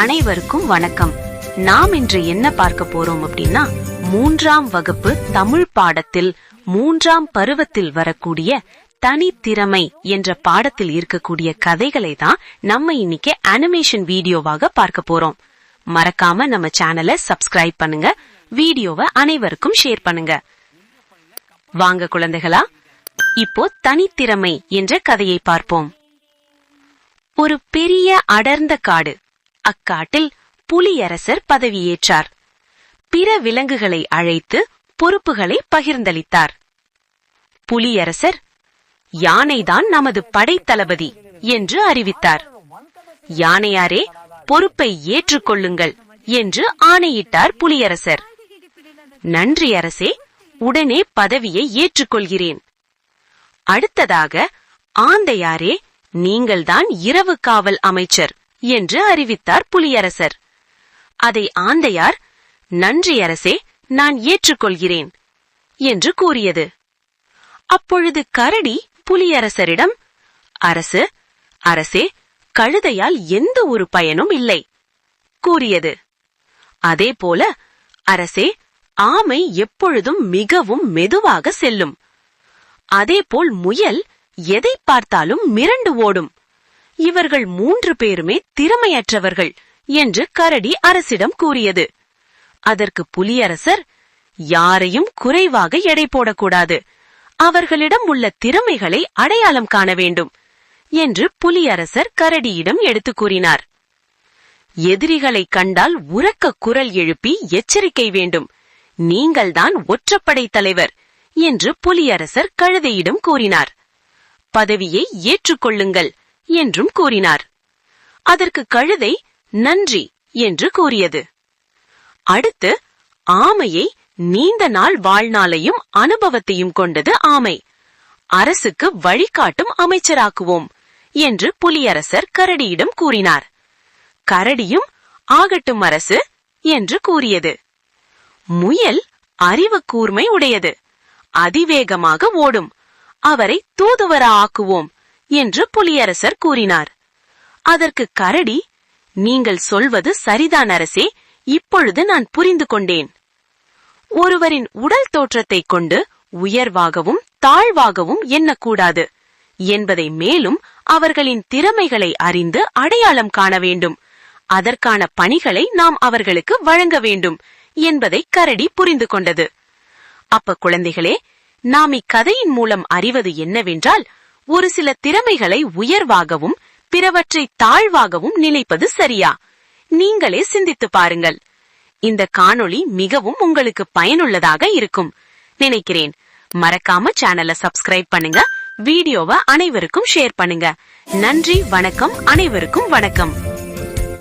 அனைவருக்கும் வணக்கம். நாம் இன்று என்ன பார்க்க போறோம் அப்படின்னா மூன்றாம் வகுப்பு தமிழ் பாடத்தில் மூன்றாம் பருவத்தில் வரக்கூடிய தனித்திறமை என்ற பாடத்தில் இருக்கக்கூடிய கதைகளை தான் நம்ம இன்னைக்கு அனிமேஷன் வீடியோவாக பார்க்க போறோம். மறக்காம நம்ம சேனலை சப்ஸ்கிரைப் பண்ணுங்க வீடியோவை அனைவருக்கும் ஷேர் பண்ணுங்க. வாங்க குழந்தைகளா இப்போ தனித்திறமை என்ற கதையை பார்ப்போம். ஒரு பெரிய அடர்ந்த காடு அக்காட்டில் புலியரசர் பதவியேற்றார். பிற விலங்குகளை அழைத்து பொறுப்புகளை பகிர்ந்தளித்தார். புலியரசர் யானைதான் நமது படைத்தளபதி என்று அறிவித்தார். யானையாரே பொறுப்பை ஏற்றுக்கொள்ளுங்கள் என்று ஆணையிட்டார் புலியரசர். நன்றி அரசே உடனே பதவியை ஏற்றுக்கொள்கிறேன். அடுத்ததாக ஆந்தையாரே நீங்கள்தான் இரவு காவல் அமைச்சர். என்று அறிவித்தார் புலியரசர். அதை ஆந்தையார் நன்றி அரசே நான் ஏற்றுக்கொள்கிறேன் என்று கூறியது. அப்பொழுது கரடி புலியரசரிடம் அரசு அரசே கழுதையால் எந்த ஒரு பயனும் இல்லை கூறியது. அதேபோல அரசே ஆமை எப்பொழுதும் மிகவும் மெதுவாக செல்லும். அதேபோல் முயல் எதை பார்த்தாலும் மிரண்டு ஓடும். இவர்கள் மூன்று பேருமே திறமையற்றவர்கள் என்று கரடி அரசிடம் கூறியது. அதற்கு புலியரசர் யாரையும் குறைவாக எடை போடக்கூடாது. அவர்களிடம் உள்ள திறமைகளை அடையாளம் காண வேண்டும் என்று புலியரசர் கரடியிடம் எடுத்துக் கூறினார். எதிரிகளைக் கண்டால் உறக்க குரல் எழுப்பி எச்சரிக்கை வேண்டும். நீங்கள்தான் ஒற்றப்படை தலைவர் என்று புலியரசர் கழுதையிடம் கூறினார். பதவியை ஏற்றுக்கொள்ளுங்கள் என்றும் கூறினார். அதற்கு கழுதை நன்றி என்று கூறியது. அடுத்து ஆமையை நீண்ட நாள் வாழ்நாளையும் அனுபவத்தையும் கொண்டது ஆமை. அரசுக்கு வழிகாட்டும் அமைச்சராக்குவோம் என்று புலியரசர் கரடியிடம் கூறினார். கரடியும் ஆகட்டும் அரசு என்று கூறியது. முயல் அறிவு கூர்மை உடையது. அதிவேகமாக ஓடும். அவரை தூதுவர ஆக்குவோம் என்று புலியரசர் கூறினார். அதற்கு கரடி நீங்கள் சொல்வது சரிதான் அரசே இப்பொழுது நான் புரிந்து கொண்டேன். ஒருவரின் உடல் தோற்றத்தைக் கொண்டு உயர்வாகவும் தாழ்வாகவும் எண்ணக்கூடாது என்பதை மேலும் அவர்களின் திறமைகளை அறிந்து அடையாளம் காண வேண்டும். அதற்கான பணிகளை நாம் அவர்களுக்கு வழங்க வேண்டும் என்பதை கரடி புரிந்து கொண்டது. அப்ப குழந்தைகளே நாம் இக்கதையின் மூலம் அறிவது என்னவென்றால் ஒரு சில திறமைகளை உயர்வாகவும் பிறவற்றை தாழ்வாகவும் நினைப்பது சரியா? நீங்களே சிந்தித்து பாருங்கள். இந்த காணொளி மிகவும் உங்களுக்கு பயனுள்ளதாக இருக்கும். நினைக்கிறேன். மறக்காம சேனலை சப்ஸ்கிரைப் பண்ணுங்க. வீடியோவை அனைவருக்கும் ஷேர் பண்ணுங்க. நன்றி வணக்கம். அனைவருக்கும் வணக்கம்.